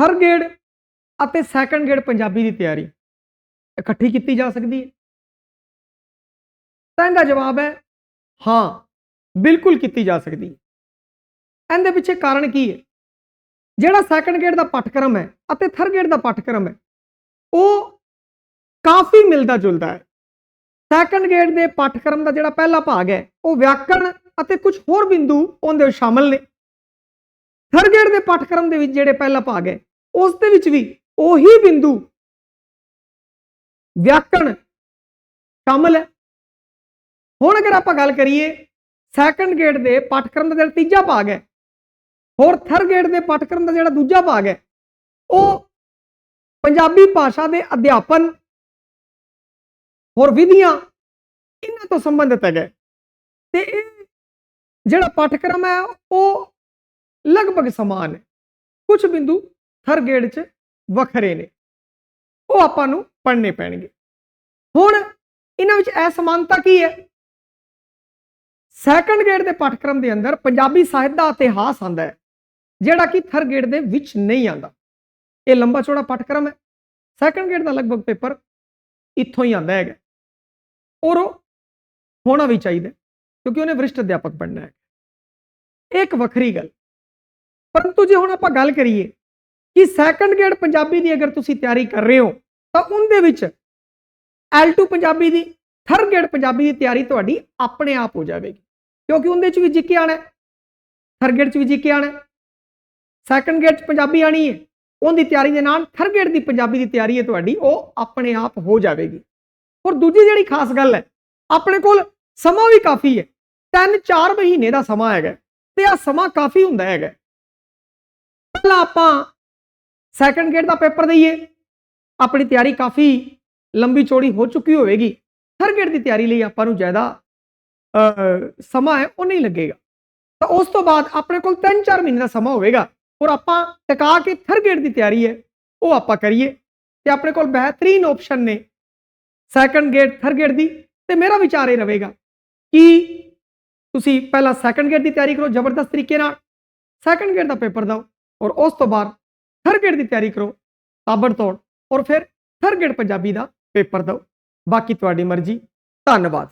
Third grade ਅਤੇ second grade Punjabi ਦੀ ਤਿਆਰੀ ਇਕੱਠੀ ਕੀਤੀ ਜਾ ਸਕਦੀ ਹੈ। ਤਾਂ ਇਹਦਾ ਜਵਾਬ ਹੈ, ਹਾਂ, ਬਿਲਕੁਲ ਕੀਤੀ ਜਾ ਸਕਦੀ ਹੈ। ਇਹਦੇ ਪਿੱਛੇ ਕਾਰਨ ਕੀ ਹੈ? ਜਿਹੜਾ ਸੈਕੰਡ ਗ੍ਰੇਡ ਦਾ ਪਾਠਕ੍ਰਮ ਹੈ ਅਤੇ ਥਰਡ ਗ੍ਰੇਡ ਦਾ ਪਾਠਕ੍ਰਮ ਹੈ, ਉਹ ਕਾਫੀ ਮਿਲਦਾ ਜੁਲਦਾ ਹੈ। ਸੈਕੰਡ ਗ੍ਰੇਡ ਦੇ ਪਾਠਕ੍ਰਮ ਦਾ ਜਿਹੜਾ ਪਹਿਲਾ ਭਾਗ ਹੈ, ਉਹ ਵਿਆਕਰਣ ਅਤੇ ਕੁਝ ਹੋਰ ਬਿੰਦੂ ਉਹਦੇ ਵਿੱਚ ਸ਼ਾਮਲ ਨੇ। ਥਰਡ ਗ੍ਰੇਡ ਦੇ ਪਾਠਕ੍ਰਮ ਦੇ ਵਿੱਚ ਜਿਹੜੇ ਪਹਿਲਾ ਭਾਗ ਹੈ ਉਸ ਦੇ ਵਿੱਚ ਵੀ ਉਹੀ ਬਿੰਦੂ। ਵਿਆਕਰਣ ਸ਼ਾਮਲ ਹੈ। ਹੁਣ ਅਗਰ ਆਪਾਂ ਗੱਲ ਕਰੀਏ ਸੈਕੰਡ ਗ੍ਰੇਡ ਦੇ ਪਾਠਕ੍ਰਮ ਦਾ ਜਿਹੜਾ ਤੀਜਾ ਭਾਗ ਹੈ, ਹੋਰ ਥਰਡ ਗ੍ਰੇਡ ਦੇ ਪਾਠਕ੍ਰਮ ਦਾ ਜਿਹੜਾ ਦੂਜਾ ਭਾਗ ਹੈ, ਉਹ ਪੰਜਾਬੀ ਭਾਸ਼ਾ ਦੇ ਅਧਿਆਪਨ ਹੋਰ ਵਿਧੀਆਂ ਇਹਨਾਂ ਤੋਂ ਸੰਬੰਧਿਤ ਹੈਗਾ। ਤੇ ਇਹ ਜਿਹੜਾ ਪਾਠਕ੍ਰਮ ਹੈ, ਉਹ ਲਗਭਗ ਸਮਾਨ ਹੈ। ਕੁਝ ਬਿੰਦੂ ਥਰਡ ਗ੍ਰੇਡ 'ਚ ਵੱਖਰੇ ਨੇ। ਉਹ ਆਪਾਂ ਨੂੰ ਪੜ੍ਹਨੇ ਪੈਣਗੇ। ਹੁਣ ਇਹਨਾਂ ਵਿੱਚ ਅਸਮਾਨਤਾ ਕੀ ਹੈ? ਸੈਕੰਡ ਗ੍ਰੇਡ ਦੇ ਪਾਠਕ੍ਰਮ ਦੇ ਅੰਦਰ ਪੰਜਾਬੀ ਸਾਹਿਤ ਦਾ ਇਤਿਹਾਸ ਆਂਦਾ ਹੈ, ਜਿਹੜਾ ਕਿ ਥਰਡ ਗ੍ਰੇਡ ਦੇ ਵਿੱਚ ਨਹੀਂ ਆਂਦਾ ਇਹ ਲੰਬਾ ਚੌੜਾ ਪਾਠਕ੍ਰਮ ਹੈ। ਸੈਕੰਡ ਗ੍ਰੇਡ ਦਾ ਲਗਭਗ ਪੇਪਰ ਇੱਥੋਂ ਹੀ ਆਂਦਾ ਹੈਗਾ। ਔਰ ਉਹ ਹੋਣਾ ਵੀ ਚਾਹੀਦਾ ਕਿਉਂਕਿ ਉਹਨੇ ਵਰਿਸ਼ਟ ਅਧਿਆਪਕ ਬਣਨਾ ਹੈ। ਇਹ ਇੱਕ ਵੱਖਰੀ ਗੱਲ। ਪਰੰਤੂ ਜੇ ਹੁਣ ਆਪਾਂ ਗੱਲ ਕਰੀਏ ਕਿ ਸੈਕੰਡ ਗ੍ਰੇਡ ਪੰਜਾਬੀ ਦੀ ਅਗਰ ਤੁਸੀਂ ਤਿਆਰੀ ਕਰ ਰਹੇ ਹੋ, ਤਾਂ ਉਹਦੇ ਵਿੱਚ L2 ਪੰਜਾਬੀ ਦੀ ਥਰਡ ਗ੍ਰੇਡ ਪੰਜਾਬੀ ਦੀ ਤਿਆਰੀ ਤੁਹਾਡੀ ਆਪਣੇ ਆਪ ਹੋ ਜਾਵੇਗੀ। ਕਿਉਂਕਿ ਉਹਦੇ ਚ ਵੀ ਜਿੱਕੇ ਆਣਾ ਥਰਡ ਗ੍ਰੇਡ ਚ ਵੀ ਜਿੱਕੇ ਆਣਾ ਸੈਕੰਡ ਗ੍ਰੇਡ ਚ ਪੰਜਾਬੀ ਆਣੀ ਹੈ। ਉਹਦੀ ਤਿਆਰੀ ਦੇ ਨਾਲ ਥਰਡ ਗ੍ਰੇਡ ਦੀ ਪੰਜਾਬੀ ਦੀ ਤਿਆਰੀ ਹੈ ਤੁਹਾਡੀ, ਉਹ ਆਪਣੇ ਆਪ ਹੋ ਜਾਵੇਗੀ। ਔਰ ਦੂਜੀ ਜਿਹੜੀ ਖਾਸ ਗੱਲ ਹੈ, ਆਪਣੇ ਕੋਲ ਸਮਾਂ ਵੀ ਕਾਫੀ ਹੈ। 3-4 ਮਹੀਨੇ ਦਾ ਸਮਾਂ ਹੈਗਾ ਤੇ ਆ ਸਮਾਂ ਕਾਫੀ ਹੁੰਦਾ ਹੈਗਾ ਪਹਿਲਾਂ ਆਪਾਂ ਸੈਕੰਡ ਗ੍ਰੇਡ ਦਾ ਪੇਪਰ ਦਈਏ। ਆਪਣੀ ਤਿਆਰੀ ਕਾਫੀ ਲੰਬੀ ਚੌੜੀ ਹੋ ਚੁੱਕੀ ਹੋਵੇਗੀ। ਥਰਡ ਗ੍ਰੇਡ ਦੀ ਤਿਆਰੀ ਲਈ ਆਪਾਂ ਨੂੰ ਜ਼ਿਆਦਾ ਸਮਾਂ ਹੈ, ਉਹ ਨਹੀਂ ਲੱਗੇਗਾ। ਤਾਂ ਉਸ ਤੋਂ ਬਾਅਦ ਆਪਣੇ ਕੋਲ 3-4 ਮਹੀਨੇ ਦਾ ਸਮਾਂ ਹੋਵੇਗਾ। ਔਰ ਆਪਾਂ ਟਿਕਾ ਕੇ ਥਰਡ ਗ੍ਰੇਡ ਦੀ ਤਿਆਰੀ ਹੈ, ਉਹ ਆਪਾਂ ਕਰੀਏ। ਤੇ ਆਪਣੇ ਕੋਲ ਬਿਹਤਰੀਨ ਆਪਸ਼ਨ ਨੇ ਸੈਕੰਡ ਗ੍ਰੇਡ ਥਰਡ ਗ੍ਰੇਡ ਦੀ। ਤੇ ਮੇਰਾ ਵਿਚਾਰ ਇਹ ਰਹੇਗਾ ਕਿ ਤੁਸੀਂ ਪਹਿਲਾਂ ਸੈਕੰਡ ਗ੍ਰੇਡ ਦੀ ਤਿਆਰੀ ਕਰੋ ਜ਼ਬਰਦਸਤ ਤਰੀਕੇ ਨਾਲ। ਸੈਕੰਡ ਗ੍ਰੇਡ ਦਾ ਪੇਪਰ ਦਿਓ। ਔਰ ਉਸ ਤੋਂ ਬਾਅਦ ਥਰਡ ਗ੍ਰੇਡ ਦੀ ਤਿਆਰੀ ਕਰੋ ਤਾਬੜਤੋੜ ਔਰ ਫਿਰ ਥਰਡ ਗ੍ਰੇਡ ਪੰਜਾਬੀ ਦਾ ਪੇਪਰ ਦਿਓ। ਬਾਕੀ ਤੁਹਾਡੀ ਮਰਜ਼ੀ। ਧੰਨਵਾਦ।